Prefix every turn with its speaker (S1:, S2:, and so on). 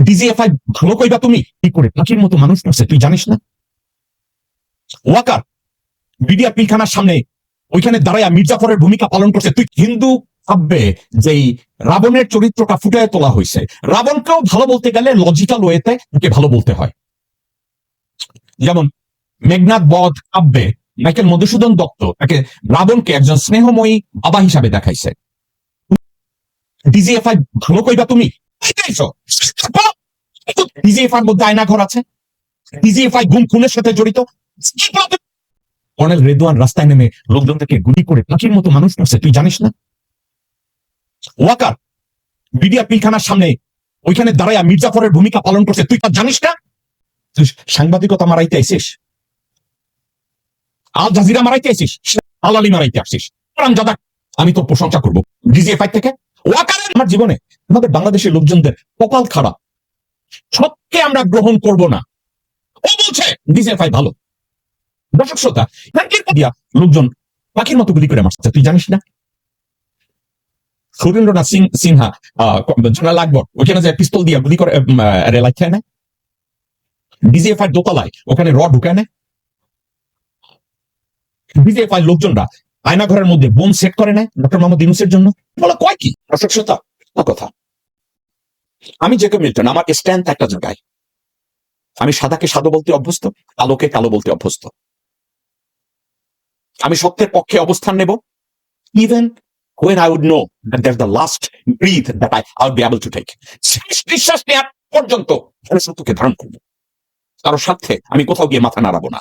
S1: DGFI ভালো কইবা তুমি? কি করে? পাখির মতো মানুষ করছে তুই জানিস না? ওয়াকার, বিডিআর পিলখানার সামনে ওইখানে দাঁড়ায়া মির্জাফরের ভূমিকা পালন করছে। তুই হিন্দু ভাববে যেই রাবণের চরিত্রটা ফুটায় তোলা হয়েছে রাবণকেও ভালো বলতে গেলে লজিক্যাল ওয়েতে ওকে ভালো বলতে হয়। যেমন মেঘনাথ বধ কাব্যে মাইকেল মধুসূদন দত্ত তাকে রাবণকে একজন স্নেহময়ী বাবা হিসাবে দেখাইছে। ডিজিএফআই ভালো কইবা তুমি? মধ্যে আয়না ঘর আছে। ডিজিএফআই গুম খুনের সাথে জড়িত। কর্নেল রেদওয়ান রাস্তায় নেমে লোকজনদেরকে গুলি করে পাখির মতো মানুষ করছে তুই জানিস না? ওয়াকার বিডিআর পিলখানার সামনে, ওইখানে মির্জাফরের ভূমিকা পালন করছে, তুই তা জানিস না? তুই সাংবাদিকতা মারাইতে আইসিস। আল জাজিরা মারাইতে আইসিস আলালি মারাইতে আসিস। আমি তোর প্রশংসা করব। ডিজিএফআই থেকে। ওয়াকারের আমার জীবনে আমাদের বাংলাদেশের লোকজনদের কপাল খারাপ। সবকে আমরা গ্রহণ করব না। ও বলছে ডিজিএফআই ভালো। দর্শক শ্রোতা দিয়া লোকজন পাখির মতো গুলি করে মারছে। তুই জানিস না? সুরেন্দ্রনাথ সিং, সিনহা জেনারেল আকবর ওখানে যে পিস্তল দিয়া গুলি করে রেলাই খেয়ে নেয়। ডিজিএফআই দোতলায় ওখানে র ঢুকায় নেয়। ডিজিএফআই লোকজনরা আয়নাঘরের মধ্যে বোম সেট করে নেয় ডক্টর মোহাম্মদ ইউনুসের জন্য। বলো, কয় কি? দর্শক শ্রোতা কথা। আমি জেকে মিল্টন আমার স্ট্যান্ড একটা জায়গায়। আমি সাদাকে সাদা বলতে অভ্যস্ত কালোকে কালো বলতে অভ্যস্ত। আমি সত্যের পক্ষে অবস্থান নেব even when I would know that there's the last breath that I, I would be able to. শেষ নিঃশ্বাস নেওয়ার পর্যন্ত আমি সত্যকে ধারণ করব। কারোর সাথে আমি কোথাও গিয়ে মাথা নাড়াবো না।